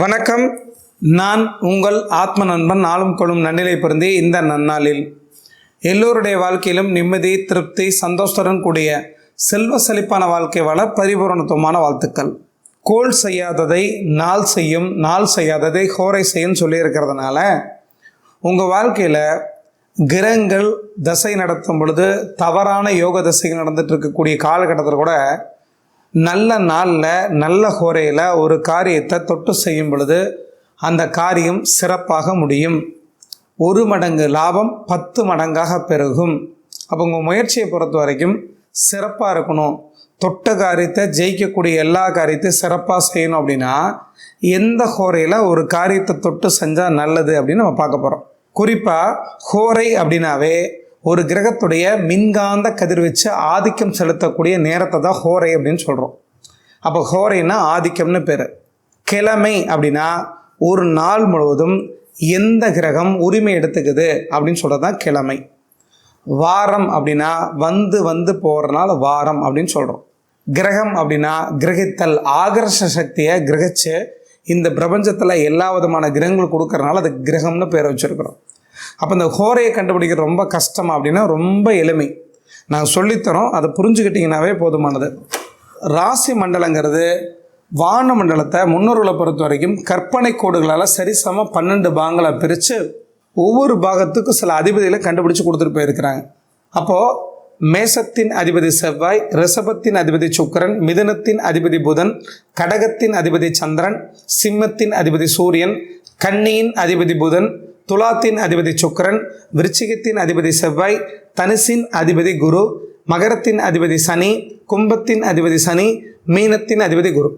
வணக்கம். நான் உங்கள் ஆத்ம நண்பன் நாளும் கொள்ளும் நன்னிலை பிறந்தே இந்த நன்னாளில். எல்லோருடைய வாழ்க்கையிலும் நிம்மதி திருப்தி சந்தோஷத்துடன் கூடிய செல்வ செழிப்பான வாழ்க்கை வாழ பரிபூரணத்துவமான வாழ்த்துக்கள். கோல் செய்யாததை நாள் செய்யும் நாள் செய்யாததை ஹோரை செய்யும் சொல்லியிருக்கிறதுனால உங்கள் வாழ்க்கையில் கிரகங்கள் தசை நடத்தும் பொழுது தவறான யோக தசைகள் நடந்துட்டு இருக்கக்கூடிய காலகட்டத்தில் கூட நல்ல நாளில் நல்ல ஹோரையில் ஒரு காரியத்தை தொட்டு செய்யும் பொழுது அந்த காரியம் சிறப்பாக முடியும். ஒரு மடங்கு லாபம் பத்து மடங்காக பெருகும். அப்போ உங்கள் முயற்சியை பொறுத்த வரைக்கும் சிறப்பாக இருக்கணும். தொட்ட காரியத்தை ஜெயிக்கக்கூடிய எல்லா காரியத்தையும் சிறப்பாக செய்யணும் அப்படின்னா எந்த ஹோரையில் ஒரு காரியத்தை தொட்டு செஞ்சால் நல்லது அப்படின்னு நம்ம பார்க்க போகிறோம் குறிப்பாக ஹோரை அப்படின்னாவே ஒரு கிரகத்துடைய மின்காந்த கதிர்வீச்சு ஆதிக்கம் செலுத்தக்கூடிய நேரத்தை தான் ஹோரை அப்படின்னு சொல்கிறோம் அப்போ ஹோரைன்னா ஆதிக்கம்னு பேர். கிழமை அப்படின்னா ஒரு நாள் முழுவதும் எந்த கிரகம் உரிமை எடுத்துக்குது அப்படின்னு சொல்கிறது தான் கிழமை. வாரம் அப்படின்னா வந்து வந்து போகிறனால வாரம் அப்படின்னு சொல்கிறோம் கிரகம் அப்படின்னா கிரகித்தல் ஆகர்ஷ சக்தியை கிரகிச்சு இந்த பிரபஞ்சத்தில் எல்லா விதமான கிரகங்கள் கொடுக்கறனால அது கிரகம்னு பேர் வச்சுருக்கிறோம். அப்போ இந்த ஹோரையை கண்டுபிடிக்கிறது ரொம்ப கஷ்டம் அப்படின்னா ரொம்ப எளிமை. நாங்கள் சொல்லித்தரோம் அதை புரிஞ்சுக்கிட்டிங்கனாவே போதுமானது. ராசி மண்டலங்கிறது வான மண்டலத்தை முன்னோர்களை பொறுத்த வரைக்கும் கற்பனை கோடுகளால் சரிசம பன்னெண்டு பாகங்களை பிரித்து ஒவ்வொரு பாகத்துக்கும் சில அதிபதிகளை கண்டுபிடிச்சு கொடுத்துட்டு போயிருக்கிறாங்க. அப்போது மேசத்தின் அதிபதி செவ்வாய் ரிஷபத்தின் அதிபதி சுக்கிரன் மிதனத்தின் அதிபதி புதன் கடகத்தின் அதிபதி சந்திரன் சிம்மத்தின் அதிபதி சூரியன் கன்னியின் அதிபதி புதன் துலாத்தின் அதிபதி சுக்கிரன் விருச்சிகத்தின் அதிபதி செவ்வாய் தனுசின் அதிபதி குரு மகரத்தின் அதிபதி சனி கும்பத்தின் அதிபதி சனி மீனத்தின் அதிபதி குரு.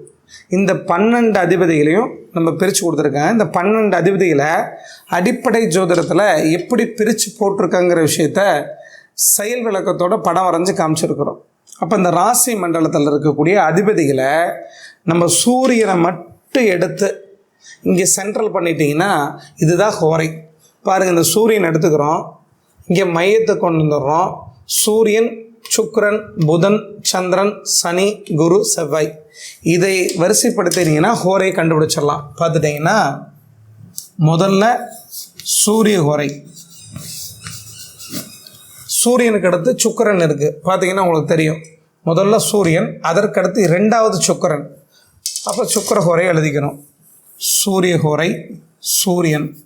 இந்த பன்னெண்டு அதிபதிகளையும் நம்ம பிரித்து கொடுத்துருக்காங்க. இந்த பன்னெண்டு அதிபதிகளை அடிப்படை ஜோதிடத்தில் எப்படி பிரித்து போட்டிருக்காங்கிற விஷயத்த செயல் விளக்கத்தோட படம் வரைஞ்சி காமிச்சிருக்கிறோம். அப்போ இந்த ராசி மண்டலத்தில் இருக்கக்கூடிய அதிபதிகளை நம்ம சூரியனை மட்டும் எடுத்து இங்கே சென்ட்ரல் பண்ணிட்டீங்கன்னா இதுதான் ஹோரை. பாருங்கள் இந்த சூரியன் எடுத்துக்கிறோம். இங்கே மையத்தை கொண்டு வந்துடுறோம். சூரியன் சுக்கிரன் புதன் சந்திரன் சனி குரு செவ்வாய். இதை வரிசைப்படுத்தினீங்கன்னா ஹோரை கண்டுபிடிச்சிடலாம். பார்த்துட்டிங்கன்னா முதல்ல சூரிய ஹோரை. சூரியனுக்கு அடுத்து சுக்கிரன் இருக்குது பார்த்தீங்கன்னா உங்களுக்கு தெரியும். முதல்ல சூரியன் அதற்கடுத்து இரண்டாவது சுக்கிரன். அப்போ சுக்கிர ஹோரை எழுதிக்கணும். சூரியகோரை சூரியன்.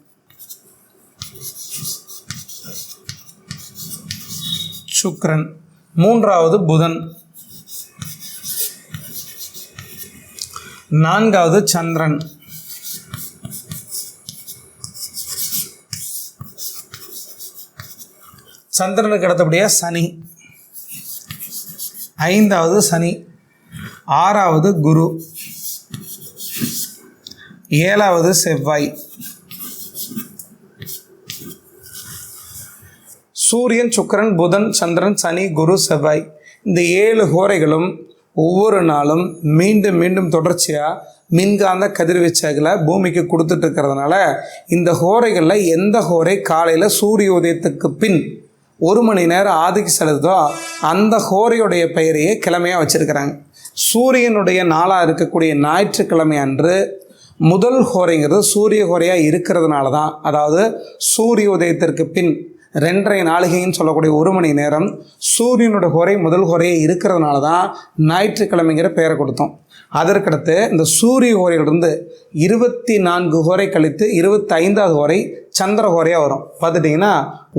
சுக்ரன் மூன்றாவது புதன். நான்காவது சந்திரன். சந்திரனுக்கு அடுத்தபடியாக சனி. ஐந்தாவது சனி. ஆறாவது குரு. ஏழாவது செவ்வாய். சூரியன் சுக்கிரன் புதன் சந்திரன் சனி குரு செவ்வாய். இந்த ஏழு ஹோரைகளும் ஒவ்வொரு நாளும் மீண்டும் மீண்டும் தொடர்ச்சியாக மின்காந்த கதிர்வீச்சுகளை பூமிக்கு கொடுத்துட்டு இருக்கிறதுனால இந்த ஹோரைகளில் எந்த ஹோரை காலையில் சூரிய உதயத்துக்கு பின் ஒரு மணி நேரம் ஆதிக்கு செலுத்தோ அந்த ஹோரையுடைய பெயரையே கிழமையாக வச்சுருக்கிறாங்க. சூரியனுடைய நாளாக இருக்கக்கூடிய ஞாயிற்றுக்கிழமை அன்று முதல் ஹோரைங்கிறது சூரிய ஹோரையாக இருக்கிறதுனால தான் அதாவது சூரிய உதயத்திற்கு பின் ரெண்டரை நாளிகைன்னு சொல்லக்கூடிய ஒரு மணி நேரம் சூரியனோட ஹோரை முதல் ஹோரையே இருக்கிறதுனால தான் ஞாயிற்றுக்கிழமைங்கிற பெயரை கொடுத்தோம். அதற்கடுத்து இந்த சூரிய ஹோரையிலிருந்து இருபத்தி நான்கு ஹோரை கழித்து இருபத்தி ஐந்தாவது ஹோரை சந்திர ஹோரையாக வரும். பார்த்துட்டிங்கன்னா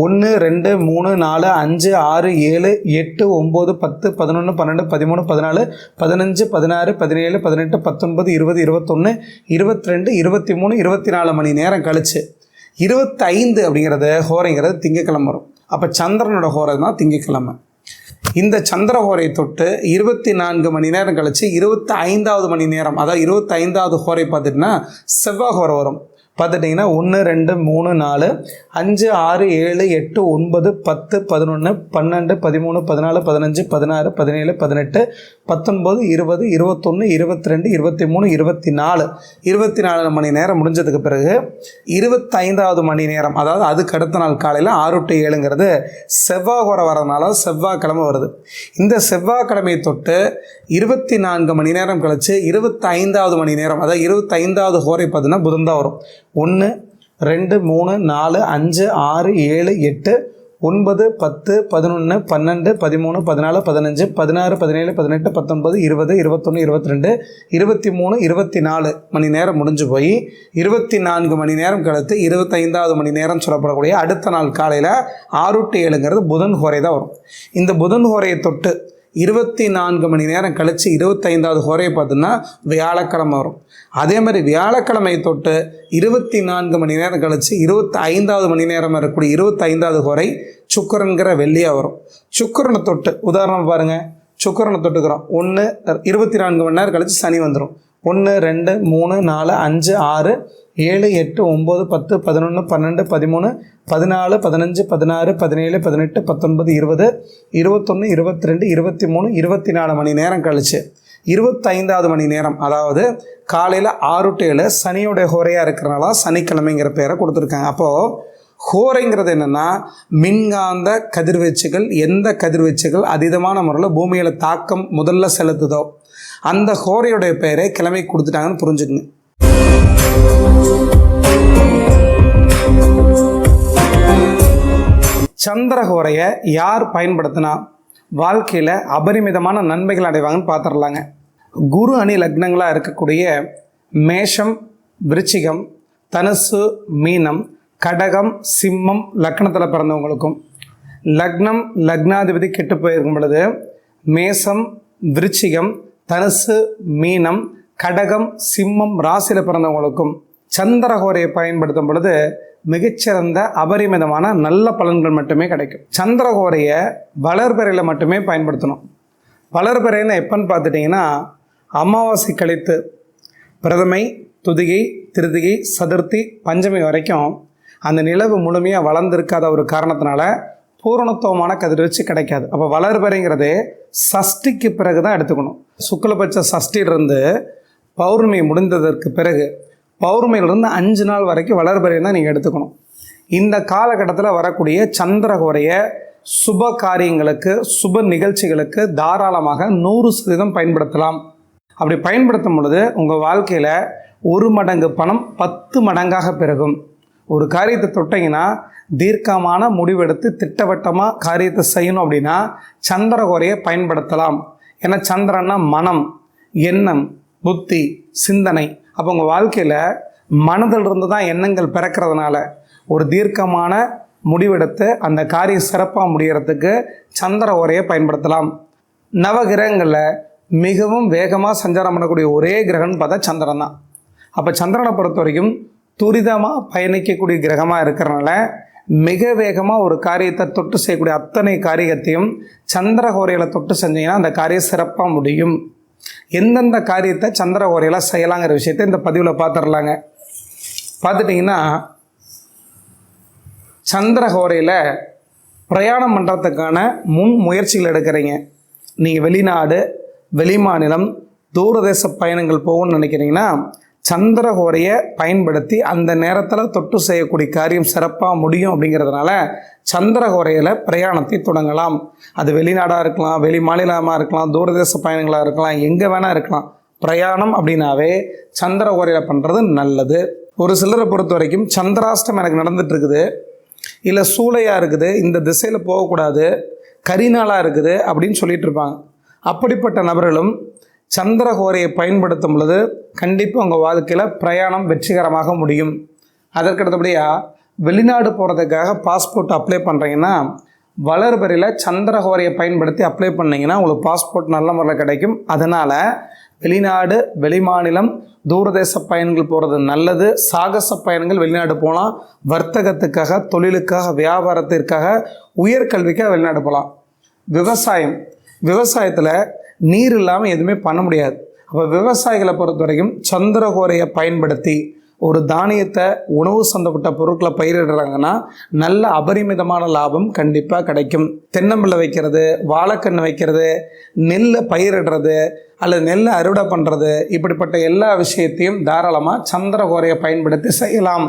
ஒன்று ரெண்டு மூணு நாலு அஞ்சு ஆறு ஏழு எட்டு ஒம்பது பத்து பதினொன்று பன்னெண்டு பதிமூணு பதினாலு பதினஞ்சு பதினாறு பதினேழு பதினெட்டு பத்தொன்பது இருபது இருபத்தொன்று இருபத்தி ரெண்டு இருபத்தி மூணு இருபத்தி நாலு மணி நேரம் கழிச்சு இருபத்தைந்து அப்படிங்கிறது ஹோரைங்கிறது திங்கக்கிழமை வரும். அப்போ சந்திரனோட ஹோரை தான் திங்கக்கிழமை. இந்த சந்திர ஹோரை தொட்டு இருபத்தி நான்கு மணி நேரம் கழித்து இருபத்தி ஐந்தாவது மணி நேரம் அதாவது இருபத்தி ஐந்தாவது ஹோரை பார்த்துட்டுனா செவ்வாய் ஹோரை வரும். பார்த்துட்டிங்கன்னா ஒன்று ரெண்டு மூணு நாலு அஞ்சு ஆறு ஏழு எட்டு ஒன்பது பத்து பதினொன்று பன்னெண்டு பதிமூணு பதினாலு பதினஞ்சு பதினாறு பதினேழு பதினெட்டு பத்தொன்பது இருபது இருபத்தொன்று இருபத்தி ரெண்டு இருபத்தி மூணு இருபத்தி நாலு இருபத்தி நாலு மணி நேரம் முடிஞ்சதுக்கு பிறகு இருபத்தைந்தாவது மணி நேரம் அதாவது அதுக்கு அடுத்த நாள் காலையில் ஆறு டு ஏழுங்கிறது செவ்வாய் குறை வரதுனால செவ்வாய்க்கிழமை வருது. இந்த செவ்வாய்க்கிழமையை தொட்டு இருபத்தி நான்கு மணி நேரம் கழித்து இருபத்தைந்தாவது மணி நேரம் அதாவது இருபத்தைந்தாவது ஹோரை பார்த்தீங்கன்னா புதன் தான் வரும். ஒன்று ரெண்டு மூணு நாலு அஞ்சு ஆறு ஏழு எட்டு ஒன்பது பத்து பதினொன்று பன்னெண்டு பதிமூணு பதினாலு பதினஞ்சு பதினாறு பதினேழு பதினெட்டு பத்தொன்பது இருபது இருபத்தொன்று இருபத்தி ரெண்டு இருபத்தி மூணு இருபத்தி நாலு மணி நேரம் முடிஞ்சு போய் இருபத்தி நான்கு மணி நேரம் கழித்து இருபத்தைந்தாவது மணி நேரம் சொல்லப்படக்கூடிய அடுத்த நாள் காலையில் ஆறு டு ஏழுங்கிறது புதன் ஹோரை தான் வரும். இந்த புதன் ஹோரையை தொட்டு இருபத்தி நான்கு மணி நேரம் கழித்து இருபத்தைந்தாவது ஹோரையை பார்த்தோன்னா வியாழக்கிழமை வரும். அதே மாதிரி வியாழக்கிழமை தொட்டு இருபத்தி நான்கு மணி நேரம் கழித்து இருபத்தி ஐந்தாவது மணி நேரம் இருக்கக்கூடிய இருபத்தைந்தாவது குறை சுக்கரன்கிற வெள்ளியாக வரும். சுக்கரனை தொட்டு உதாரணம் பாருங்கள் சுக்கரனை தொட்டுக்கிறோம். ஒன்று இருபத்தி நான்கு மணி நேரம் கழித்து சனி வந்துடும் ஒன்று ரெண்டு மூணு நாலு அஞ்சு ஆறு ஏழு எட்டு ஒம்பது பத்து பதினொன்று பன்னெண்டு பதிமூணு பதினாலு பதினஞ்சு பதினாறு பதினேழு பதினெட்டு பத்தொன்பது இருபது இருபத்தொன்று இருபத்தி ரெண்டு இருபத்தி மூணு இருபத்தி நாலு மணி நேரம் கழிச்சு இருபத்தைந்தாவது மணி நேரம் அதாவது காலையில் ஆறு டு ஏழு சனியோடைய ஹோரையாக இருக்கிறனால சனிக்கிழமைங்கிற பேரை கொடுத்துருக்காங்க. அப்போது ஹோரைங்கிறது என்னென்னா மின்காந்த கதிர்வீச்சுகள் எந்த கதிர்வீச்சுகள் அதீதமான முறையில் பூமியில் தாக்கம் முதல்ல செலுத்துதோ அந்த ஹோரையுடைய பெயரை கிழமை கொடுத்துட்டாங்கன்னு புரிஞ்சுக்குங்க. சந்திரஹோரையை யார் பயன்படுத்தினா வாழ்க்கையில் அபரிமிதமான நன்மைகள் அடைவாங்கன்னு பார்த்துடலாங்க குரு அணி லக்னங்களாக இருக்கக்கூடிய மேஷம் விருச்சிகம் தனுசு மீனம் கடகம் சிம்மம் லக்னத்தில் பிறந்தவங்களுக்கும். லக்னம் லக்னாதிபதி கெட்டு போயிருக்கும் பொழுது மேசம் விருச்சிகம் தனுசு மீனம் கடகம் சிம்மம் ராசியில் பிறந்தவங்களுக்கும் சந்திரகோரையை பயன்படுத்தும் பொழுது மிகச்சிறந்த அபரிமிதமான நல்ல பலன்கள் மட்டுமே கிடைக்கும். சந்திரகோரையை வளர்பிறையில் மட்டுமே பயன்படுத்தணும். வளர்பிறைன்னு எப்போன்னு பார்த்துட்டிங்கன்னா அமாவாசை கழித்து பிரதமை துதிகை திருதிகை சதுர்த்தி பஞ்சமி வரைக்கும் அந்த நிலவு முழுமையாக வளர்ந்துருக்காத ஒரு காரணத்தினால பூரணத்துவமான கதிர்வீச்சு கிடைக்காது. அப்போ வளர்பறைங்கிறது சஷ்டிக்கு பிறகு தான் எடுத்துக்கணும். சுக்லபட்ச சஷ்டியிலிருந்து பௌர்ணமி முடிந்ததற்கு பிறகு பௌர்மையிலிருந்து அஞ்சு நாள் வரைக்கும் வளர்பறையும் தான் நீங்கள் எடுத்துக்கணும். இந்த காலகட்டத்தில் வரக்கூடிய சந்திரகோரைய சுப காரியங்களுக்கு சுப நிகழ்ச்சிகளுக்கு தாராளமாக நூறு சதவீதம் பயன்படுத்தலாம். அப்படி பயன்படுத்தும் பொழுது உங்கள் வாழ்க்கையில் ஒரு மடங்கு பணம் பத்து மடங்காக பெருகும். ஒரு காரியத்தை தொட்டிங்கன்னா தீர்க்கமான முடிவெடுத்து திட்டவட்டமாக காரியத்தை செய்யணும் அப்படின்னா சந்திரகோரையை பயன்படுத்தலாம். ஏன்னா சந்திரன்னா மனம் எண்ணம் புத்தி சிந்தனை. அப்போ உங்கள் வாழ்க்கையில் மனதிலிருந்து தான் எண்ணங்கள் பிறக்கிறதுனால ஒரு தீர்க்கமான முடிவெடுத்து அந்த காரியம் சிறப்பாக முடிகிறதுக்கு சந்திர ஓரையை பயன்படுத்தலாம். நவகிரகங்களில் மிகவும் வேகமாக சஞ்சாரம் பண்ணக்கூடிய ஒரே கிரகம்னு பார்த்தா சந்திரன் தான். அப்போ சந்திரனை பொறுத்த வரைக்கும் துரிதமாக பயணிக்கக்கூடிய கிரகமாக இருக்கிறனால மிக வேகமாக ஒரு காரியத்தை தொட்டு செய்யக்கூடிய அத்தனை காரியத்தையும் சந்திர கோரையில் தொட்டு செஞ்சீங்கன்னா அந்த காரியம் சிறப்பாக முடியும். எந்தெந்த காரியத்தை சந்திர ஓரையில் செய்யலாங்கிற விஷயத்தை இந்த பதிவில் பார்த்துடலாங்க பார்த்துட்டிங்கன்னா சந்திரஹோரையில் பிரயாணம் பண்ணுறதுக்கான முன் முயற்சிகள் எடுக்கிறீங்க. நீங்கள் வெளிநாடு வெளிமாநிலம் தூரதேச பயணங்கள் போகணும்னு நினைக்கிறீங்கன்னா சந்திரகோரையை பயன்படுத்தி அந்த நேரத்தில் தொட்டு செய்யக்கூடிய காரியம் சிறப்பாக முடியும் அப்படிங்கிறதுனால சந்திரகோரையில் பிரயாணத்தை தொடங்கலாம். அது வெளிநாடாக இருக்கலாம் வெளி மாநிலமாக இருக்கலாம் தூரதேச பயணங்களாக இருக்கலாம் எங்கே வேணால் இருக்கலாம். பிரயாணம் அப்படின்னாவே சந்திரகோரையில் பண்ணுறது நல்லது. ஒரு சிலரை பொறுத்த வரைக்கும் சந்திராஷ்டம் எனக்கு நடந்துட்டு இருக்குது இல்லை சூளையாக இருக்குது இந்த திசையில் போகக்கூடாது கரிநாளாக இருக்குது அப்படின்னு சொல்லிட்டு இருப்பாங்க அப்படிப்பட்ட நபர்களும் சந்திரகோரையை பயன்படுத்தும் பொழுது கண்டிப்பாக உங்கள் வாழ்க்கையில் பிரயாணம் வெற்றிகரமாக முடியும். அதற்கடுத்தபடியாக வெளிநாடு போகிறதுக்காக பாஸ்போர்ட் அப்ளை பண்ணுறீங்கன்னா வளர்பறையில் சந்திரகோரையை பயன்படுத்தி அப்ளை பண்ணிங்கன்னா உங்களுக்கு பாஸ்போர்ட் நல்ல முறையில் கிடைக்கும். அதனால் வெளிநாடு வெளிமாநிலம் தூரதேச பயணங்கள் போகிறது நல்லது. சாகச பயணங்கள் வெளிநாடு போகலாம் வர்த்தகத்துக்காக தொழிலுக்காக வியாபாரத்திற்காக உயர்கல்விக்காக வெளிநாடு போகலாம் விவசாயம். விவசாயத்தில் நீர் இல்லாமல் எதுவுமே பண்ண முடியாது. அப்போ விவசாயிகளை பொறுத்த வரைக்கும் சந்திரகோரையை பயன்படுத்தி ஒரு தானியத்தை உணவு சந்தப்பட்ட பொருட்களை பயிரிடுறாங்கன்னா நல்ல அபரிமிதமான லாபம் கண்டிப்பாக கிடைக்கும். தென்னம்பிள்ளை வைக்கிறது வாழைக்கன்று வைக்கிறது நெல்லை பயிரிடுறது அல்லது நெல்லை அறுவடை பண்ணுறது இப்படிப்பட்ட எல்லா விஷயத்தையும் தாராளமாக சந்திரகோரையை பயன்படுத்தி செய்யலாம்.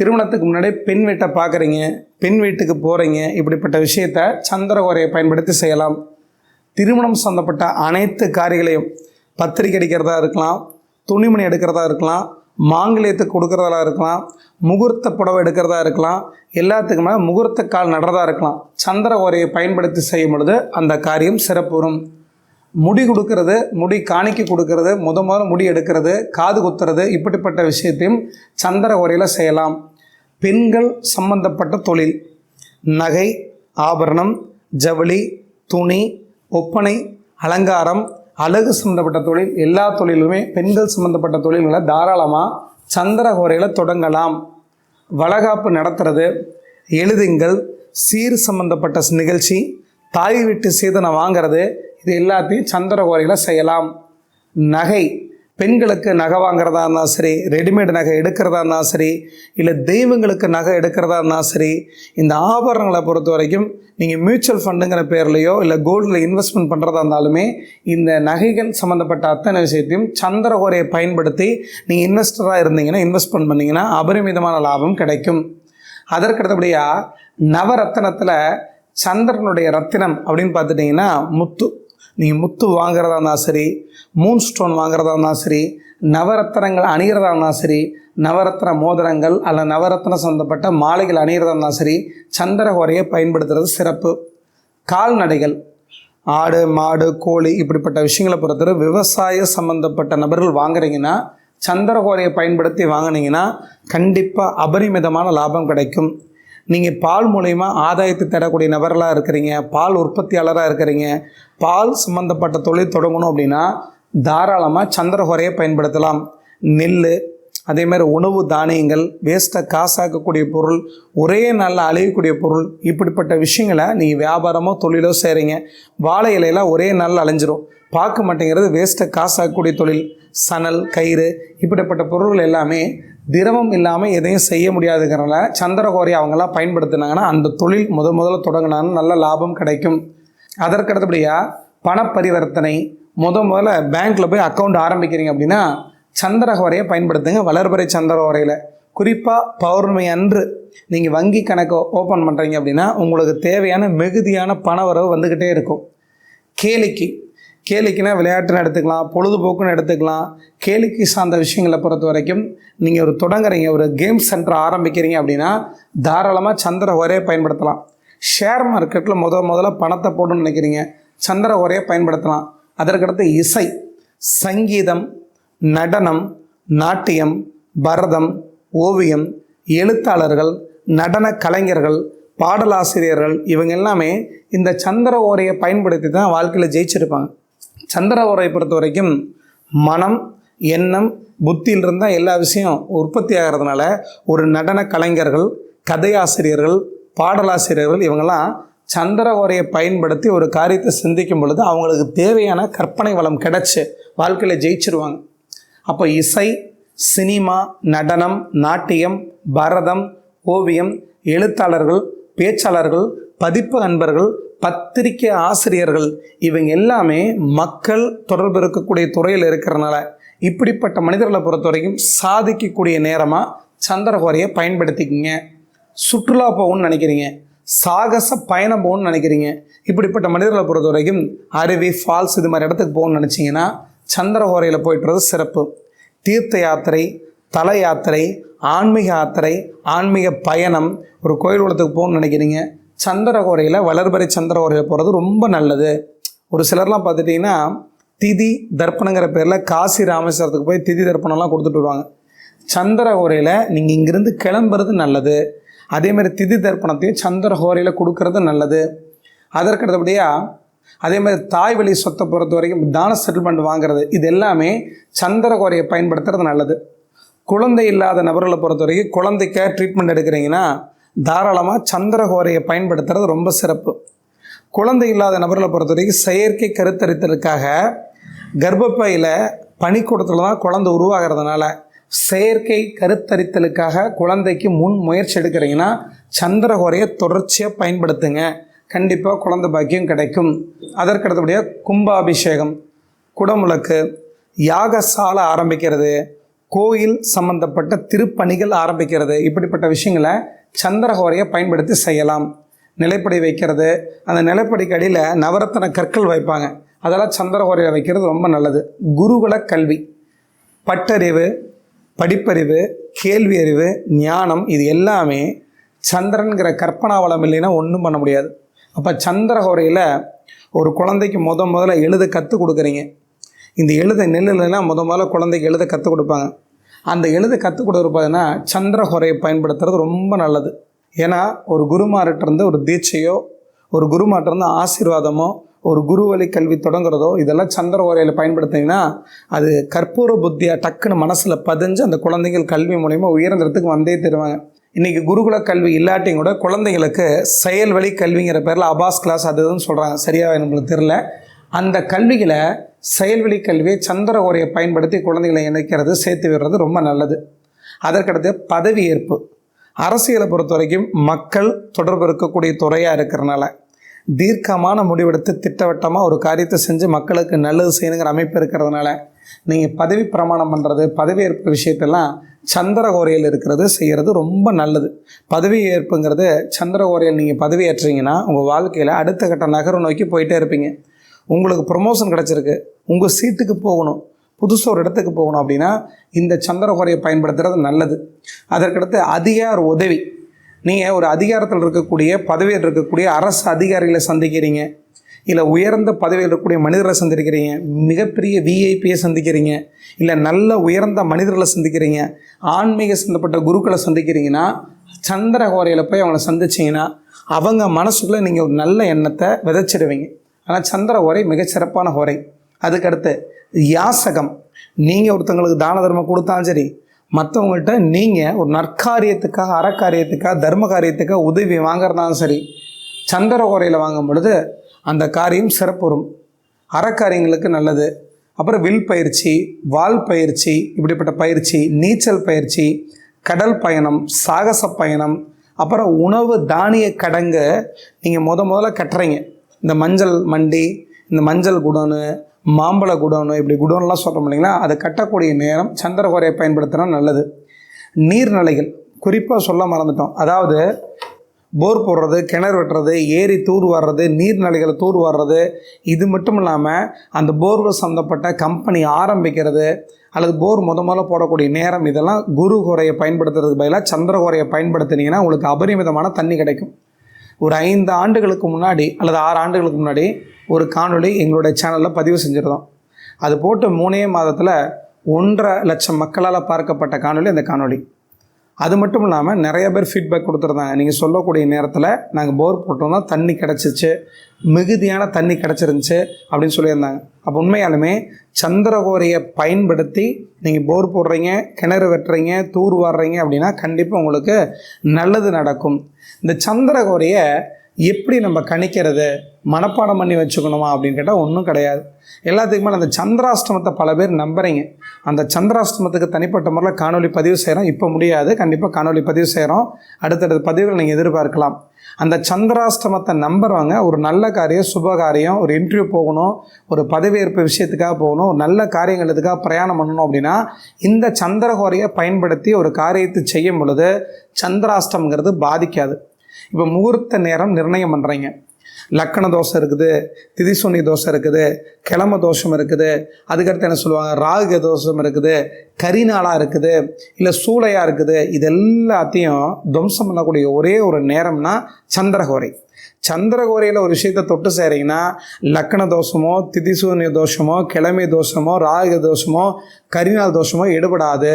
திருமணத்துக்கு முன்னாடி பெண் வீட்டை பார்க்குறீங்க பெண் வீட்டுக்கு போகிறீங்க இப்படிப்பட்ட விஷயத்த சந்திரகோரையை பயன்படுத்தி செய்யலாம். திருமணம் சம்மந்தப்பட்ட அனைத்து காரியங்களையும் பத்திரிக்கை அடிக்கிறதா இருக்கலாம் துணிமணி எடுக்கிறதா இருக்கலாம் மாங்கல்யத்துக்கு கொடுக்கறதா இருக்கலாம் முகூர்த்த புடவை எடுக்கிறதா இருக்கலாம் எல்லாத்துக்குமே முகூர்த்த கால் நடுறதா இருக்கலாம். சந்திர ஓரையை பயன்படுத்தி செய்யும் பொழுது அந்த காரியம் சிறப்பு வரும். முடி கொடுக்கறது முடி காணிக்க கொடுக்கறது முத முதல்ல முடி எடுக்கிறது காது குத்துறது இப்படிப்பட்ட விஷயத்தையும் சந்திர ஓரையில் செய்யலாம். பெண்கள் சம்பந்தப்பட்ட தொழில் நகை ஆபரணம் ஜவுளி துணி ஒப்பனை அலங்காரம் அழகு சம்மந்தப்பட்ட தொழில் எல்லா தொழிலுமே பெண்கள் சம்மந்தப்பட்ட தொழில்களை தாராளமாக சந்திரகோரையில் தொடங்கலாம். வளகாப்பு நடத்துறது எழுதுங்கள் சீர் சம்மந்தப்பட்ட நிகழ்ச்சி தாய் வீட்டு சீதனை வாங்கிறது இது எல்லாத்தையும் சந்திரகோரையில் செய்யலாம். நகை பெண்களுக்கு நகை வாங்குறதா இருந்தாலும் சரி ரெடிமேட் நகை எடுக்கிறதா இருந்தாலும் சரி இல்லை தெய்வங்களுக்கு நகை எடுக்கிறதா இருந்தாலும் சரி இந்த ஆபரணங்களை பொறுத்த வரைக்கும் நீங்கள் மியூச்சுவல் ஃபண்டுங்கிற பேர்லையோ இல்லை கோல்டில் இன்வெஸ்ட்மெண்ட் பண்ணுறதா இருந்தாலுமே இந்த நகைகள் சம்மந்தப்பட்ட அத்தனை விஷயத்தையும் சந்திரகோரையை பயன்படுத்தி நீங்கள் இன்வெஸ்டராக இருந்தீங்கன்னா இன்வெஸ்ட்மெண்ட் பண்ணிங்கன்னா அபரிமிதமான லாபம் கிடைக்கும். அதற்கடுத்தபடியாக நவரத்தினத்தில் சந்திரனுடைய ரத்தினம் அப்படின்னு பார்த்துட்டிங்கன்னா முத்து. நீங்கள் முத்து வாங்குறதா இருந்தாலும் சரி மூன் ஸ்டோன் வாங்குறதா இருந்தாலும் சரி நவரத்தினங்கள் அணிகிறதா இருந்தாலும் சரி நவரத்ன மோதிரங்கள் அல்ல நவரத்ன சம்மந்தப்பட்ட மாலைகள் அணிகிறதா இருந்தாலும் சரி சந்திரகோரையை பயன்படுத்துறது சிறப்பு. கால்நடைகள் ஆடு மாடு கோழி இப்படிப்பட்ட விஷயங்களை பொறுத்தவரை விவசாய சம்மந்தப்பட்ட நபர்கள் வாங்குறீங்கன்னா சந்திரகோரையை பயன்படுத்தி வாங்குனீங்கன்னா கண்டிப்பாக அபரிமிதமான லாபம் கிடைக்கும். நீங்கள் பால் மூலயமா ஆதாயத்தை தரக்கூடிய நபர்களாக இருக்கிறீங்க பால் உற்பத்தியாளராக இருக்கிறீங்க பால் சம்மந்தப்பட்ட தொழில் தொடங்கணும் அப்படின்னா தாராளமாக சந்திரகோரையை பயன்படுத்தலாம். நெல் அதே மாதிரி உணவு தானியங்கள் வேஸ்ட்டை காசாக்கக்கூடிய பொருள் ஒரே நாளில் அழியக்கூடிய பொருள் இப்படிப்பட்ட விஷயங்களை நீங்கள் வியாபாரமோ தொழிலோ செய்கிறீங்க வாழை இலையெல்லாம் ஒரே நாளில் அழிஞ்சிரும். பார்க்க மாட்டேங்கிறது வேஸ்ட்டை காசாக்கக்கூடிய தொழில் சணல் கயிறு இப்படிப்பட்ட பொருள்கள் எல்லாமே திரவம் இல்லாமல் எதையும் செய்ய முடியாதுங்கிறனால சந்திரகோரை அவங்களாம் பயன்படுத்தினாங்கன்னா அந்த தொழில் முத முதல்ல தொடங்கினாலும் நல்ல லாபம் கிடைக்கும். அதற்கு அடுத்தபடியாக பண பரிவர்த்தனை முத முதல்ல பேங்க்கில் போய் அக்கௌண்ட் ஆரம்பிக்கிறீங்க அப்படின்னா சந்திரகோரையை பயன்படுத்துங்க. வளர்பறை சந்திரகோரையில். குறிப்பாக பௌர்ணமி அன்று நீங்கள் வங்கி கணக்கை ஓப்பன் பண்ணுறீங்க அப்படின்னா உங்களுக்கு தேவையான மிகுதியான பண வரவு வந்துக்கிட்டே இருக்கும். கேளிக்கை. கேளிக்கைனா விளையாட்டுன்னு எடுத்துக்கலாம் பொழுதுபோக்குன்னு எடுத்துக்கலாம். கேளிக்கை சார்ந்த விஷயங்களை பொறுத்த வரைக்கும் நீங்கள் ஒரு தொடங்குறீங்க ஒரு கேம் சென்டர் ஆரம்பிக்கிறீங்க அப்படின்னா தாராளமாக சந்திர ஒரே பயன்படுத்தலாம். ஷேர் மார்க்கெட்டில் முத முதல்ல பணத்தை போடணும்னு நினைக்கிறீங்க சந்திர ஒரே பயன்படுத்தலாம். அதற்கடுத்து இசை சங்கீதம் நடனம் நாட்டியம் பரதம் ஓவியம் எழுத்தாளர்கள் நடன கலைஞர்கள் பாடலாசிரியர்கள் இவங்க எல்லாமே இந்த சந்திர ஓரையை பயன்படுத்தி தான் வாழ்க்கையில் ஜெயிச்சிருப்பாங்க. சந்திர ஓரையை பொறுத்த வரைக்கும் மனம் எண்ணம் புத்தியில் இருந்தால் எல்லா விஷயம் உற்பத்தி ஆகிறதுனால ஒரு நடன கலைஞர்கள் கதையாசிரியர்கள் பாடலாசிரியர்கள் இவங்கெல்லாம் சந்திர உரையை பயன்படுத்தி ஒரு காரியத்தை சிந்திக்கும் பொழுது அவங்களுக்கு தேவையான கற்பனை வளம் கிடைச்சி வாழ்க்கையில் ஜெயிச்சிருவாங்க. அப்போ இசை சினிமா நடனம் நாட்டியம் பரதம் ஓவியம் எழுத்தாளர்கள் பேச்சாளர்கள் பதிப்பு அன்பர்கள் பத்திரிகை ஆசிரியர்கள் இவங்க எல்லாமே மக்கள் தொடர்பு இருக்கக்கூடிய துறையில் இருக்கிறனால இப்படிப்பட்ட மனிதர்களை பொறுத்த வரைக்கும் சாதிக்கக்கூடிய நேரமாக சந்திரகோரையை பயன்படுத்திக்கிங்க. சுற்றுலா போகணும்னு நினைக்கிறீங்க. சாகச பயணம் போகணும்னு நினைக்கிறீங்க. இப்படிப்பட்ட மனிதர்களை பொறுத்த வரைக்கும் அருவி ஃபால்ஸ் இது மாதிரி இடத்துக்கு போகணும்னு நினச்சிங்கன்னா சந்திரகோரையில் போயிட்டுறது சிறப்பு. தீர்த்த யாத்திரை தல யாத்திரை ஆன்மீக யாத்திரை ஆன்மீக பயணம் ஒரு கோயில் குளத்துக்கு போகணும்னு நினைக்கிறீங்க. சந்திரகோரையில் வளர்பறை சந்திரகோரையில் போகிறது ரொம்ப நல்லது. ஒரு சிலர்லாம் பார்த்துட்டிங்கன்னா திதி தர்ப்பணங்கிற பேரில் காசி ராமேஸ்வரத்துக்கு போய் திதி தர்ப்பணம்லாம் கொடுத்துட்டு வருவாங்க. சந்திரகோரையில் நீங்கள் இங்கேருந்து கிளம்புறது நல்லது. அதேமாதிரி திதி தர்ப்பணத்தையும் சந்திரகோரையில் கொடுக்கறது நல்லது. அதற்கு அடுத்தபடியாக அதே மாதிரி தாய் வழி சொத்தை பொறுத்த வரைக்கும் தான செட்டில்மெண்ட் வாங்குறது இது எல்லாமே சந்திரகோரையை பயன்படுத்துறது நல்லது. குழந்தை இல்லாத நபர்களை பொறுத்த வரைக்கும் குழந்தைக்க ட்ரீட்மெண்ட் எடுக்கிறீங்கன்னா தாராளமாக சந்திரகோரையை பயன்படுத்துறது ரொம்ப சிறப்பு. குழந்தை இல்லாத நபர்களை பொறுத்த வரைக்கும் செயற்கை கருத்தரித்தலுக்காக கர்ப்பப்பையில் பனிக்கூடத்தில் தான் குழந்தை உருவாகிறதுனால செயற்கை கருத்தரித்தலுக்காக குழந்தைக்கு முன் முயற்சி எடுக்கிறீங்கன்னா சந்திரகோரையை தொடர்ச்சியாக பயன்படுத்துங்க. கண்டிப்பாக குழந்தை பாக்கியம் கிடைக்கும். அதற்கடுத்தபடியாக கும்பாபிஷேகம் குடமுழக்கு யாகசாலை ஆரம்பிக்கிறது கோயில் சம்பந்தப்பட்ட திருப்பணிகள் ஆரம்பிக்கிறது. இப்படிப்பட்ட விஷயங்களை சந்திரகோரையை பயன்படுத்தி செய்யலாம். நிலைப்படி வைக்கிறது. அந்த நிலைப்படிக்கு அடியில் நவரத்தன கற்கள் வைப்பாங்க. அதெல்லாம் சந்திரகோரையில் வைக்கிறது ரொம்ப நல்லது. குருகுல கல்வி. பட்டறிவு படிப்பறிவு கேள்வி அறிவு ஞானம் இது எல்லாமே சந்திரன்கிற கற்பனா வளம் இல்லைன்னா ஒன்றும் பண்ண முடியாது. அப்போ சந்திரகோரையில் ஒரு குழந்தைக்கு முத முதல்ல எழுத கற்றுக் கொடுக்குறீங்க. இந்த எழுத நெல்லுலாம் முத முதல்ல குழந்தைக்கு எழுத கற்றுக் கொடுப்பாங்க. அந்த எழுத கற்றுக் கொடுக்குற பார்த்தீங்கன்னா சந்திரஹொரையை பயன்படுத்துறது ரொம்ப நல்லது. ஏன்னா ஒரு குருமார்கிட்டருந்து ஒரு தீட்சையோ ஒரு குருமாட்டிருந்து ஆசீர்வாதமோ ஒரு குரு வழி கல்வி தொடங்குறதோ இதெல்லாம் சந்திர ஓரையில் பயன்படுத்தினீங்கன்னா அது கற்பூர புத்தியாக டக்குன்னு மனசில் பதிஞ்சு அந்த குழந்தைகள் கல்வி மூலயமா உயர்ந்ததுக்கு வந்தே தருவாங்க. இன்றைக்கி குருகுல கல்வி இல்லாட்டியும் கூட குழந்தைங்களுக்கு செயல் வழி கல்விங்கிற பேரில் அபாஸ் கிளாஸ் அது இதுன்னு சொல்கிறாங்க சரியாக நம்மளுக்கு தெரில அந்த கல்விகளை செயல்வெளி கல்வியை சந்திர ஓரையை பயன்படுத்தி குழந்தைகளை இணைக்கிறது சேர்த்து விடுறது ரொம்ப நல்லது. அதற்கடுத்து பதவி ஏற்பு. அரசியலை பொறுத்த வரைக்கும் மக்கள் தொடர்பு இருக்கக்கூடிய துறையாக இருக்கிறனால தீர்க்கமான முடிவெடுத்து திட்டவட்டமாக ஒரு காரியத்தை செஞ்சு மக்களுக்கு நல்லது செய்யணுங்கிற அமைப்பு இருக்கிறதுனால நீங்கள் பதவி பிரமாணம் பண்ணுறது பதவியேற்பு விஷயத்தெல்லாம் சந்திரகோரையில் இருக்கிறது செய்கிறது ரொம்ப நல்லது. பதவி ஏற்புங்கிறது சந்திரகோரையில் நீங்கள் பதவி ஏற்றுறீங்கன்னா உங்கள் வாழ்க்கையில் அடுத்த கட்ட நகரம் நோக்கி போயிட்டே இருப்பீங்க. உங்களுக்கு ப்ரொமோஷன் கிடச்சிருக்கு. உங்கள் சீட்டுக்கு போகணும். புதுசாக ஒரு இடத்துக்கு போகணும் அப்படின்னா இந்த சந்திரகுறையை பயன்படுத்துறது நல்லது. அதற்கடுத்து அதிகார உதவி. நீங்கள் ஒரு அதிகாரத்தில் இருக்கக்கூடிய பதவியில் இருக்கக்கூடிய அரசு அதிகாரிகளை சந்திக்கிறீங்க. இல்லை உயர்ந்த பதவியில் இருக்கக்கூடிய மனிதர்களை சந்திக்கிறீங்க. மிகப்பெரிய விஐபியை சந்திக்கிறீங்க. இல்லை நல்ல உயர்ந்த மனிதர்களை சந்திக்கிறீங்க. ஆன்மீக சந்தப்பட்ட குருக்களை சந்திக்கிறீங்கன்னா சந்திரகோரையில் போய் அவங்கள சந்திச்சிங்கன்னா அவங்க மனசுக்குள்ளே நீங்கள் ஒரு நல்ல எண்ணத்தை விதைச்சிடுவீங்க. ஆனால் சந்திர உரை மிகச்சிறப்பான உரை அதுக்கடுத்து யாசகம். நீங்கள் ஒருத்தங்களுக்கு தான தர்மம் கொடுத்தாலும் சரி மற்றவங்கள்ட்ட நீங்கள் ஒரு நற்காரியத்துக்காக அறக்காரியத்துக்காக தர்ம காரியத்துக்காக உதவி வாங்குறதாலும் சரி சந்திர உரையில் வாங்கும் பொழுது அந்த காரியம் சிறப்புறும். அறக்காரியங்களுக்கு நல்லது. அப்புறம் வில் பயிற்சி வால் பயிற்சி இப்படிப்பட்ட பயிற்சி நீச்சல் பயிற்சி கடல் பயணம் சாகச பயணம் அப்புறம் உணவு தானிய கடங்கு நீங்கள் முத முதல்ல கட்டுறீங்க. இந்த மஞ்சள் மண்டி இந்த மஞ்சள் குடோனு மாம்பழ குடோனு இப்படி குடோன்லாம் சொல்கிறோம் இல்லைங்களா? அதை கட்டக்கூடிய நேரம் சந்திரகோரையை பயன்படுத்தினா நல்லது. நீர்நிலைகள் குறிப்பாக சொல்ல மறந்துட்டோம். அதாவது போர் போடுறது கிணறு வெட்டுறது ஏரி தூர் வர்றது நீர்நிலைகளை தூர் வர்றது இது மட்டும் இல்லாமல் அந்த போர்வெல் சம்மந்தப்பட்ட கம்பெனி ஆரம்பிக்கிறது அல்லது போர் முத முதல்ல போடக்கூடிய நேரம் இதெல்லாம் குரு குறையை பயன்படுத்துறதுக்கு பதிலாக சந்திர குறையை பயன்படுத்தினீங்கன்னா உங்களுக்கு அபரிமிதமான தண்ணி கிடைக்கும். ஒரு ஐந்து ஆண்டுகளுக்கு முன்னாடி அல்லது ஆறு ஆண்டுகளுக்கு முன்னாடி ஒரு காணொளி எங்களுடைய சேனலில் பதிவு செஞ்சுருந்தோம். அது போட்டு மூணே மாதத்தில் ஒன்றரை லட்சம் மக்களால் பார்க்கப்பட்ட காணொலி அந்த காணொலி அது மட்டும் இல்லாமல் நிறைய பேர் ஃபீட்பேக் கொடுத்துருந்தாங்க. நீங்கள் சொல்லக்கூடிய நேரத்தில் நாங்கள் போர் போட்டிருந்தோம். தண்ணி கிடச்சிச்சு. மிகுதியான தண்ணி கிடச்சிருந்துச்சு அப்படின்னு சொல்லியிருந்தாங்க. அப்போ உண்மையாலுமே சந்திரகோரையை பயன்படுத்தி நீங்கள் போர் போடுறீங்க கிணறு வெட்டுறீங்க தூர் வாடுறீங்க அப்படின்னா கண்டிப்பாக உங்களுக்கு நல்லது நடக்கும். இந்த சந்திரகோரையை எப்படி நம்ம கணிக்கிறது? மனப்பாடம் பண்ணி வச்சுக்கணுமா அப்படின்னு கேட்டால் ஒன்றும் கிடையாது. எல்லாத்துக்குமே அந்த சந்திராஷ்டமத்தை பல பேர் நம்புறீங்க. அந்த சந்திராஷ்டமத்துக்கு தனிப்பட்ட முறையில் காணொலி பதிவு செய்கிறோம் இப்போ முடியாது. கண்டிப்பாக காணொலி பதிவு செய்கிறோம் அடுத்தடுத்த பதிவுகள் நீங்கள் எதிர்பார்க்கலாம். அந்த சந்திராஷ்டமத்தை நம்புறவங்க ஒரு நல்ல காரியம் சுப காரியம் ஒரு இன்டர்வியூ போகணும் ஒரு பதவியேற்பு விஷயத்துக்காக போகணும் ஒரு நல்ல காரியங்களுக்காக பிரயாணம் பண்ணணும் அப்படின்னா இந்த சந்திரகோரையை பயன்படுத்தி ஒரு காரியத்தை செய்யும் பொழுது சந்திராஷ்டமங்கிறது பாதிக்காது. இப்போ முகூர்த்த நேரம் நிர்ணயம் பண்ணுறீங்க லக்கண தோஷம் இருக்குது திதிசூனி தோஷம் இருக்குது கிழம தோஷம் இருக்குது. அதுக்கடுத்து என்ன சொல்லுவாங்க? ராகு தோஷம் இருக்குது கரிநாளாக இருக்குது இல்லை சூளையாக இருக்குது. இது எல்லாத்தையும் துவம்சம் பண்ணக்கூடிய ஒரே ஒரு நேரம்னா சந்திரகோரை. சந்திரகோரையில் ஒரு விஷயத்த தொட்டு செய்கிறீங்கன்னா லக்கண தோஷமோ திதிசூன்ய தோஷமோ கிழமை தோஷமோ ராகு தோஷமோ கரிநாள் தோஷமோ எடுபடாது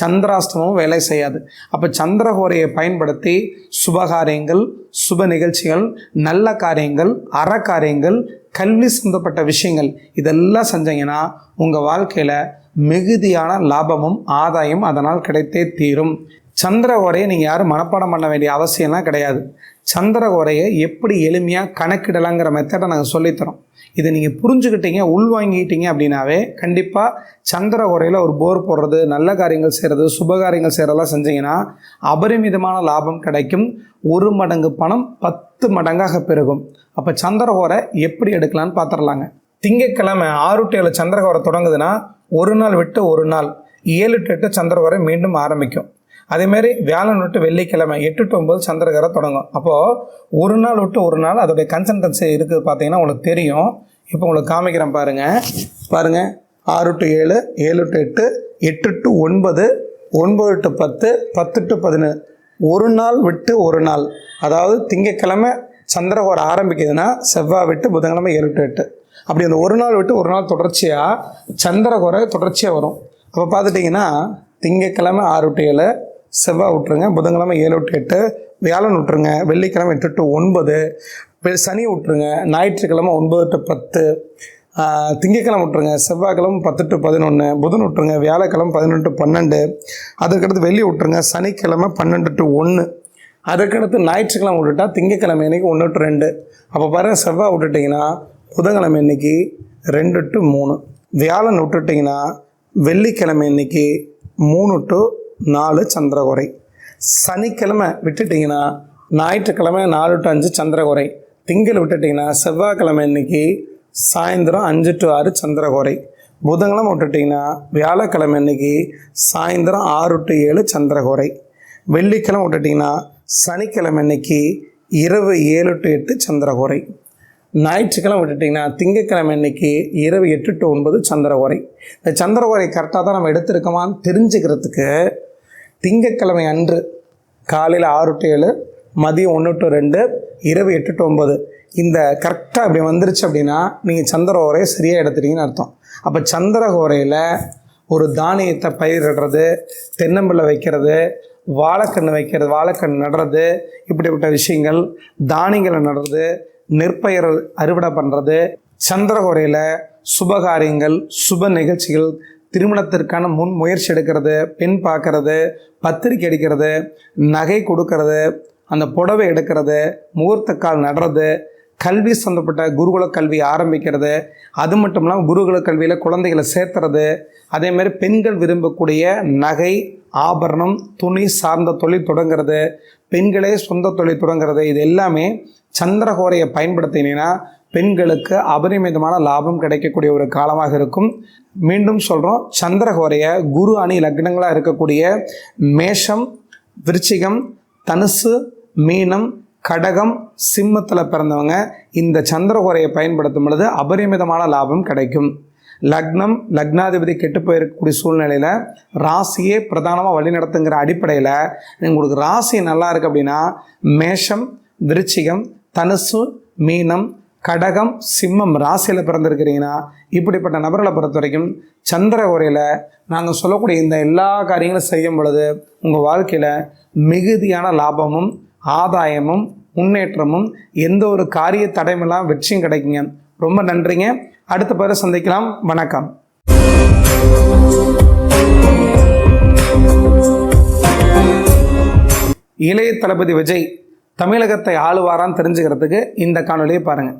சந்திராஷ்டமும் வேலை செய்யாது. அப்போ சந்திரகோரையை பயன்படுத்தி சுபகாரியங்கள் சுப நிகழ்ச்சிகள் நல்ல காரியங்கள் அறக்காரியங்கள் கல்வி சம்மந்தப்பட்ட விஷயங்கள் இதெல்லாம் செஞ்சீங்கன்னா உங்கள் வாழ்க்கையில் மிகுதியான லாபமும் ஆதாயம் அதனால் கிடைத்தே தீரும். சந்திரகோரையை நீங்கள் யாரும் மனப்பாடம் பண்ண வேண்டிய அவசியம்லாம் கிடையாது. சந்திரகோரையை எப்படி எளிமையாக கணக்கிடலாங்கிற மெத்தடை நாங்கள் சொல்லித்தரோம். இதை நீங்கள் புரிஞ்சுக்கிட்டீங்க உள்வாங்கிட்டீங்க அப்படின்னாவே கண்டிப்பாக சந்திர உரையில் ஒரு போர் போடுறது நல்ல காரியங்கள் செய்கிறது சுபகாரியங்கள் செய்கிறதெல்லாம் செஞ்சீங்கன்னா அபரிமிதமான லாபம் கிடைக்கும். ஒரு மடங்கு பணம் பத்து மடங்காக பெருகும். அப்போ சந்திர உரை எப்படி எடுக்கலான்னு பார்த்துடலாங்க திங்கட்கிழமை ஆறு டு ஏழு சந்திரகோரை தொடங்குதுன்னா ஒரு நாள் விட்டு ஒரு நாள் ஏழு டு எட்டு சந்திரகோரை மீண்டும் ஆரம்பிக்கும். அதேமாரி வியாழன் விட்டு வெள்ளிக்கிழமை எட்டு டு ஒம்பது சந்திரகரை தொடங்கும். அப்போது ஒரு நாள் விட்டு ஒரு நாள் அதோடைய கன்சன்டன்சி இருக்குது பார்த்தீங்கன்னா உங்களுக்கு தெரியும். இப்போ உங்களுக்கு காமிக்கிறேன் பாருங்கள் பாருங்கள் ஆறு டு ஏழு ஏழு டு எட்டு எட்டு டு ஒன்பது ஒன்பது டு பத்து பத்து டு பதினேழு ஒரு நாள் விட்டு ஒரு நாள். அதாவது திங்கக்கிழமை சந்திரகோரம் ஆரம்பிக்குதுன்னா செவ்வாய் விட்டு புதன்கிழமை ஏழு டு எட்டு. அப்படி அந்த ஒரு நாள் விட்டு ஒரு நாள் தொடர்ச்சியாக சந்திரகோரை தொடர்ச்சியாக வரும். அப்போ பார்த்துட்டிங்கன்னா திங்கட்கிழமை ஆறு டு ஏழு செவ்வாய் விட்ருங்க புதன்கிழமை ஏழு டு எட்டு வியாழன் விட்ருங்க வெள்ளிக்கிழமை எட்டு டு ஒன்பது வெ- சனி விட்ருங்க ஞாயிற்றுக்கிழமை ஒன்பது டு பத்து திங்கக்கிழமை விட்டுருங்க விட்ருங்க செவ்வாய்க்கிழமை பத்து டு பதினொன்று புதன் விட்டுருங்க வியாழக்கிழமை பதினொன்று டு பன்னெண்டு அதுக்கடுத்து வெள்ளி விட்ருங்க சனிக்கிழமை பன்னெண்டு டு ஒன்று அதுக்கடுத்து ஞாயிற்றுக்கிழமை விட்டுட்டா திங்கக்கிழமை அன்னைக்கு ஒன்று டு ரெண்டு. அப்போ பாருங்கள் செவ்வாய் விட்டுட்டிங்கன்னா புதன்கிழமை இன்னைக்கு ரெண்டு டு மூணு. வியாழன் விட்டுட்டிங்கன்னா வெள்ளிக்கிழமை இன்னைக்கு மூணு டு நாலு சந்திரகுறை. சனிக்கிழமை விட்டுட்டிங்கன்னா ஞாயிற்றுக்கிழமை நாலு டு அஞ்சு சந்திரகுறை. திங்கள் விட்டுட்டிங்கன்னா செவ்வாய்க்கிழமை அன்னைக்கு சாயந்தரம் அஞ்சு டு ஆறு சந்திரகுறை. புதன்கிழமை விட்டுட்டிங்கன்னா வியாழக்கிழமை அன்னைக்கு சாயந்தரம் ஆறு டு ஏழு சந்திரகுறை. வெள்ளிக்கிழமை விட்டுட்டிங்கன்னா சனிக்கிழமை அன்னைக்கு இரவு ஏழு டு எட்டு சந்திரகுறை. ஞாயிற்றுக்கிழமை விட்டுட்டிங்கன்னா திங்கக்கிழமை அன்னைக்கு இரவு எட்டு டு ஒன்பது சந்திரகுறை. இந்த சந்திரகுறை கரெக்டாக தான் நம்ம எடுத்திருக்கோமான்னு தெரிஞ்சுக்கிறதுக்கு திங்கட்கிழமை அன்று காலையில் ஆறு டு ஏழு மதியம் ஒன்று டு ரெண்டு இரவு எட்டு டு ஒம்பது இந்த கரெக்டாக இப்படி வந்துருச்சு அப்படின்னா நீங்கள் சந்திர ஓரையை சரியாக எடுத்துட்டீங்கன்னு அர்த்தம். அப்போ சந்திரகோரையில் ஒரு தானியத்தை பயிரிடுறது தென்னம்பிள்ளை வைக்கிறது வாழைக்கன்று வைக்கிறது வாழைக்கன்று நடுறது இப்படிப்பட்ட விஷயங்கள் தானியங்களை நடுறது நெற்பயிர் அறுவடை பண்ணுறது சந்திரகோரையில் சுபகாரியங்கள் சுப நிகழ்ச்சிகள் திருமணத்திற்கான முன் முயற்சி எடுக்கிறது பெண் பார்க்கறது பத்திரிக்கை அடிக்கிறது நகை கொடுக்கறது அந்த புடவை எடுக்கிறது முகூர்த்த கால் நடுறது கல்வி சம்மந்தப்பட்ட குருகுல கல்வி ஆரம்பிக்கிறது. அது மட்டும் இல்லாமல் குருகுல கல்வியில் குழந்தைகளை சேர்த்துறது. அதேமாதிரி பெண்கள் விரும்பக்கூடிய நகை ஆபரணம் துணி சார்ந்த தொழில் தொடங்குறது பெண்களே சொந்த தொழில் தொடங்குறது இது எல்லாமே சந்திரகோரையை பயன்படுத்தினீங்கன்னா பெண்களுக்கு அபரிமிதமான லாபம் கிடைக்கக்கூடிய ஒரு காலமாக இருக்கும். மீண்டும் சொல்கிறோம் சந்திரகோரையை குரு அணி லக்னங்களாக இருக்கக்கூடிய மேஷம் விருச்சிகம் தனுசு மீனம் கடகம் சிம்மத்தில் பிறந்தவங்க இந்த சந்திரகோரையை பயன்படுத்தும் பொழுது அபரிமிதமான லாபம் கிடைக்கும். லக்னம் லக்னாதிபதி கெட்டு போயிருக்கக்கூடிய சூழ்நிலையில் ராசியே பிரதானமாக வழிநடத்துங்கிற அடிப்படையில் உங்களுக்கு ராசி நல்லா இருக்கு அப்படின்னா மேஷம் விருச்சிகம் தனுசு மீனம் கடகம் சிம்மம் ராசியில் பிறந்திருக்கிறீங்கன்னா இப்படிப்பட்ட நபர்களை பொறுத்த வரைக்கும் சந்திர உரையில் நாங்கள் சொல்லக்கூடிய இந்த எல்லா காரியங்களும் செய்யும் பொழுது உங்கள் வாழ்க்கையில் மிகுதியான லாபமும் ஆதாயமும் முன்னேற்றமும் எந்த ஒரு காரிய தடைமெல்லாம் வெற்றியும் கிடைக்குங்க. ரொம்ப நன்றிங்க. அடுத்த பேரை சந்திக்கலாம். வணக்கம். இளைய தளபதி விஜய் தமிழகத்தை ஆளுவாரான்னு தெரிஞ்சுக்கிறதுக்கு இந்த காணொலியை பாருங்கள்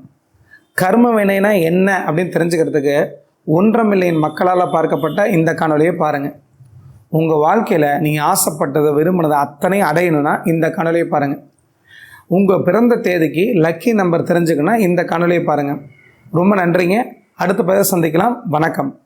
கர்ம வினைனா என்ன அப்படின்னு தெரிஞ்சுக்கிறதுக்கு ஒன்றரை மில்லியன் மக்களால் பார்க்கப்பட்ட இந்த காணொலியை பாருங்கள் உங்கள் வாழ்க்கையில் நீங்கள் ஆசைப்பட்டதை விரும்பினதை அத்தனையும் அடையணும்னா இந்த காணொலியை பாருங்கள் உங்கள் பிறந்த தேதிக்கு லக்கி நம்பர் தெரிஞ்சுக்கணும்னா இந்த காணொலியை பாருங்கள் ரொம்ப நன்றிங்க. அடுத்த பதிவு சந்திக்கலாம். வணக்கம்.